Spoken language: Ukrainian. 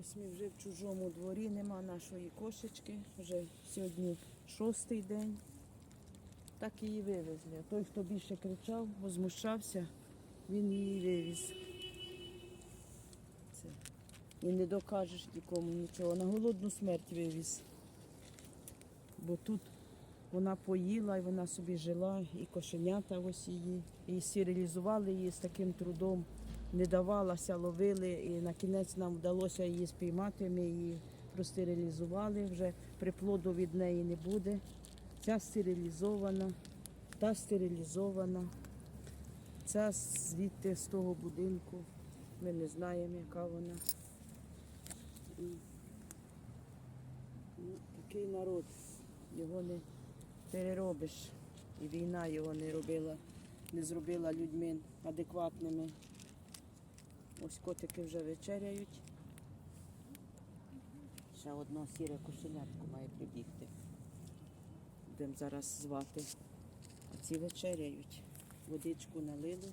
Ось ми вже в чужому дворі, нема нашої кошечки. Вже сьогодні шостий день. Так її вивезли. Той, хто більше кричав, возмущався, він її вивіз. Це. І не докажеш нікому нічого. На голодну смерть вивіз. Бо тут вона поїла і вона собі жила, і кошенята ось її. І стерилізували її з таким трудом. Не давалася, ловили, і на кінець нам вдалося її спіймати. Ми її простерилізували, вже приплоду від неї не буде. Ця стерилізована, та стерилізована. Ця звідти з того будинку. Ми не знаємо, яка вона. І, ну, такий народ, його не переробиш. І війна його не робила, не зробила людьми адекватними. Ось котики вже вечеряють. Ще одно сіре кошенятко має прибігти. Будемо зараз звати. А ці вечеряють. Водичку налили.